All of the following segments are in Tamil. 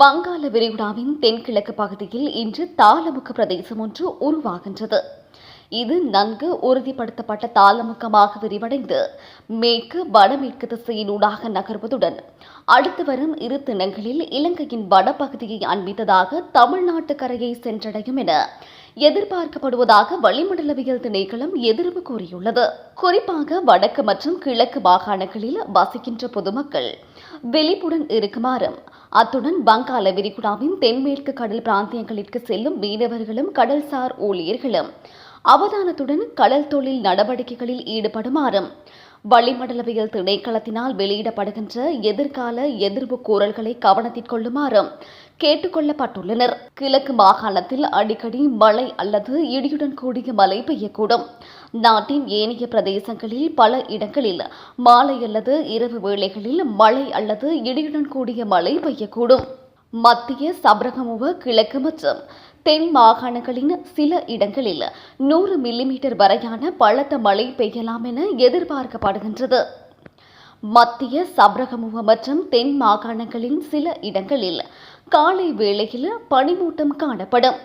வங்காள விரிகுடாவின் தென்கிழக்கு பகுதியில் இன்று தாளமுக்க பிரதேசம் ஒன்று உருவாகின்றது. இது நன்கு உறுதிப்படுத்தப்பட்ட தாளமுக்கமாக விரிவடைந்து மேற்கு வடமேற்கு திசையினூடாக நகர்வதுடன் அடுத்து வரும் இரு தினங்களில் இலங்கையின் வடபகுதியை அண்மித்ததாக தமிழ்நாட்டு கரையை சென்றடையும் என எதிர்பார்க்கப்படுவதாக வளிமண்டலவியல் திணைக்களம் எதிர்வு கூறியுள்ளது. குறிப்பாக வடக்கு மற்றும் கிழக்கு மாகாணங்களில் வசிக்கின்ற பொதுமக்கள் விழிப்புடன் இருக்குமாறும் அத்துடன் வங்காள விரிகுடாவின் தென்மேற்கு கடல் பிராந்தியங்களிற்கு செல்லும் மீனவர்களும் கடல்சார் ஊழியர்களும் அவதானத்துடன் கடல் தொழில் நடவடிக்கைகளில் ஈடுபடுமாறும் வளிமண்டலவியல் திணைக்களத்தினால் வெளியிடப்படுகின்ற எதிர்கால எதிர்வு கூறல்களை கவனத்தில் கொள்ளுமாறும் கேட்டுக்கொள்ளப்பட்டுள்ளனர். கிழக்கு மாகாணத்தில் அடிக்கடி மழை அல்லது இடியுடன் கூடிய மழை பெய்யக்கூடும். நாட்டின் ஏனைய பிரதேசங்களில் பல இடங்களில் மாலை அல்லது இரவு வேளைகளில் மழை அல்லது இடியுடன் கூடிய மழை பெய்யக்கூடும். மத்திய சபரகமுவ கிழக்கு மற்றும் தென் மாகாணங்களின் சில இடங்களில் நூறு மில்லிமீட்டர் வரையான பலத்த மழை பெய்யலாம் என எதிர்பார்க்கப்படுகின்றது. மத்திய சப்ரகமுவ மற்றும் தென் மாகாணங்களின் சில இடங்களில் காலை வேளையில் பனிமூட்டம் காணப்படும்.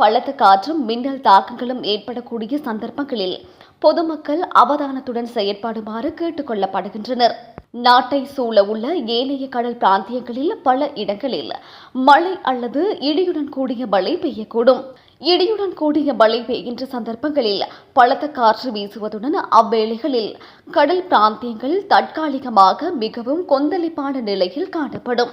பலத்த காற்றும் மின்னல் தாக்கங்களும் ஏற்படக்கூடிய சந்தர்ப்பங்களில் பொதுமக்கள் அவதானத்துடன் செயற்படுமாறு கேட்டுக் கொள்ளப்படுகின்றனர் நாட்டை சூழ உள்ள ஏனைய கடல் பிராந்தியங்களில் பல இடங்களில் மழை அல்லது இடியுடன் கூடிய மழை பெய்யக்கூடும். இடியுடன் கூடிய மழை பெய்கின்ற சந்தர்ப்பங்களில் பலத்த காற்று வீசுவதுடன் அவ்வேளைகளில் கடல் பிராந்தியங்கள் தற்காலிகமாக மிகவும் கொந்தளிப்பான நிலையில் காணப்படும்.